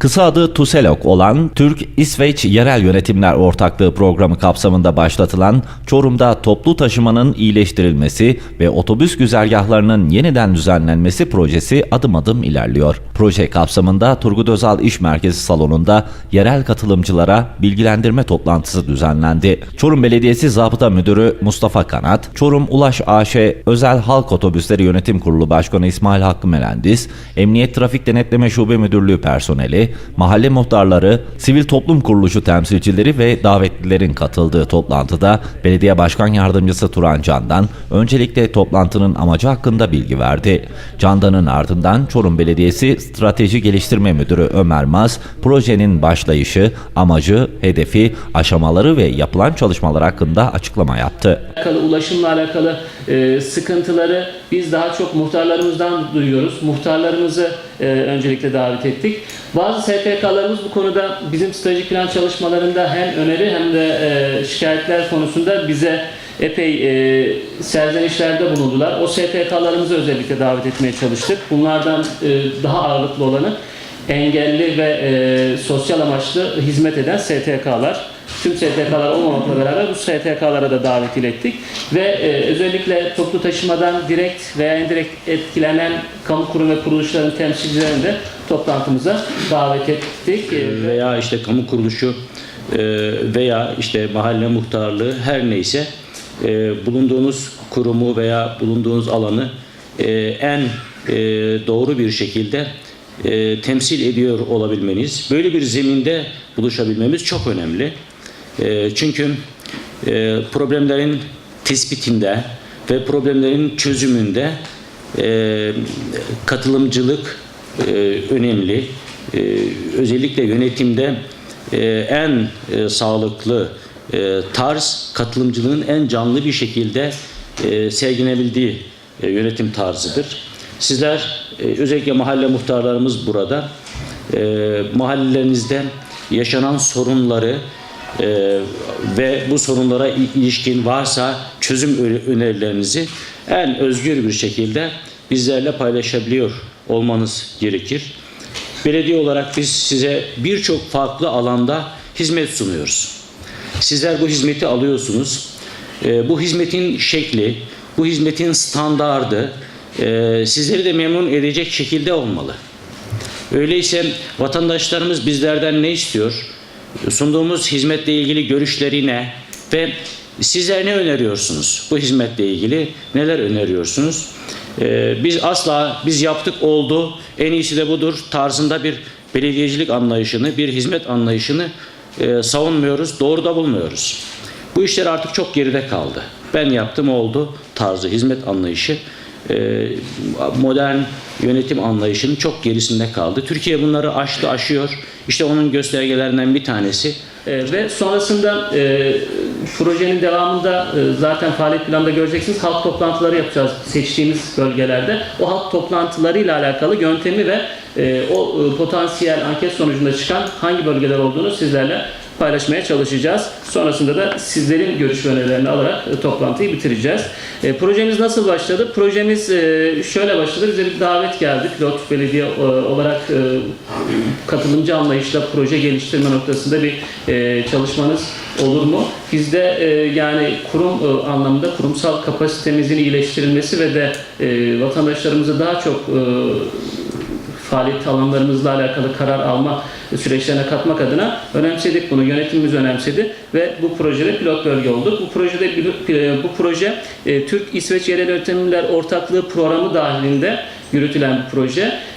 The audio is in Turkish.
Kısa adı TUSELOK olan Türk-İsveç Yerel Yönetimler Ortaklığı programı kapsamında başlatılan Çorum'da toplu taşımanın iyileştirilmesi ve otobüs güzergahlarının yeniden düzenlenmesi projesi adım adım ilerliyor. Proje kapsamında Turgut Özal İş Merkezi salonunda yerel katılımcılara bilgilendirme toplantısı düzenlendi. Çorum Belediyesi Zabıta Müdürü Mustafa Kanat, Çorum Ulaş AŞ Özel Halk Otobüsleri Yönetim Kurulu Başkanı İsmail Hakkı Melendis, Emniyet Trafik Denetleme Şube Müdürlüğü personeli, mahalle muhtarları, sivil toplum kuruluşu temsilcileri ve davetlilerin katıldığı toplantıda Belediye Başkan Yardımcısı Turan Candan öncelikle toplantının amacı hakkında bilgi verdi. Candan'ın ardından Çorum Belediyesi Strateji Geliştirme Müdürü Ömer Maz, projenin başlayışı, amacı, hedefi, aşamaları ve yapılan çalışmalar hakkında açıklama yaptı. ulaşımla alakalı e, sıkıntıları biz daha çok muhtarlarımızdan duyuyoruz. Muhtarlarımızı e, öncelikle davet ettik. Bazı STK'larımız bu konuda bizim stratejik plan çalışmalarında hem öneri hem de e, şikayetler konusunda bize epey e, serzenişlerde bulundular. O STK'larımızı özellikle davet etmeye çalıştık. Bunlardan e, daha ağırlıklı olanı engelli ve e, sosyal amaçlı hizmet eden STK'lar. Tüm STK'lar olmamakla beraber bu STK'lara da davet ilettik. Ve e, özellikle toplu taşımadan direkt veya indirekt etkilenen kamu kurum ve kuruluşların temsilcilerini de toplantımıza davet ettik. E, veya işte kamu kuruluşu e, veya işte mahalle muhtarlığı her neyse e, bulunduğunuz kurumu veya bulunduğunuz alanı en doğru bir şekilde temsil ediyor olabilmeniz, böyle bir zeminde buluşabilmemiz çok önemli. E, çünkü e, problemlerin tespitinde ve problemlerin çözümünde e, katılımcılık e, önemli. Özellikle yönetimde en sağlıklı tarz katılımcılığın en canlı bir şekilde e, sergilenebildiği yönetim tarzıdır. Sizler özellikle mahalle muhtarlarımız burada e, mahallelerinizde yaşanan sorunları e, ve bu sorunlara ilişkin varsa çözüm önerilerinizi en özgür bir şekilde bizlerle paylaşabiliyor olmanız gerekir. Belediye olarak biz size birçok farklı alanda hizmet sunuyoruz. Sizler bu hizmeti alıyorsunuz. Ee, bu hizmetin şekli, bu hizmetin standardı e, sizleri de memnun edecek şekilde olmalı. Öyleyse vatandaşlarımız bizlerden ne istiyor? Sunduğumuz hizmetle ilgili görüşleri ne? Ve sizler ne öneriyorsunuz? Bu hizmetle ilgili neler öneriyorsunuz? Ee, biz asla biz yaptık oldu, en iyisi de budur tarzında bir belediyecilik anlayışını, bir hizmet anlayışını e, savunmuyoruz, doğru da bulmuyoruz. Bu işler artık çok geride kaldı. Ben yaptım oldu tarzı hizmet anlayışı e, modern yönetim anlayışının çok gerisinde kaldı. Türkiye bunları aştı, aşıyor. İşte onun göstergelerinden bir tanesi E, ve sonrasında e, projenin devamında zaten faaliyet planında göreceksiniz halk toplantıları yapacağız seçtiğimiz bölgelerde. O halk toplantılarıyla alakalı yöntemi ve o potansiyel anket sonucunda çıkan hangi bölgeler olduğunu sizlerle paylaşmaya çalışacağız. Sonrasında da sizlerin görüş ve önerilerini alarak e, toplantıyı bitireceğiz. E, projemiz nasıl başladı? Projemiz e, şöyle başladı. Bize bir davet geldi. Pilot belediye olarak e, katılımcı anlayışla proje geliştirme noktasında bir çalışmanız olur mu? Bizde yani kurum anlamında kurumsal kapasitemizin iyileştirilmesi ve de vatandaşlarımızı daha çok faaliyet alanlarımızla alakalı karar alma süreçlerine katmak adına önemsedik bunu. Yönetimimiz önemsedi ve bu projede pilot bölge olduk. Bu projede bu proje e, Türk İsveç Yerel Yönetimler Ortaklığı programı dahilinde yürütülen bir proje.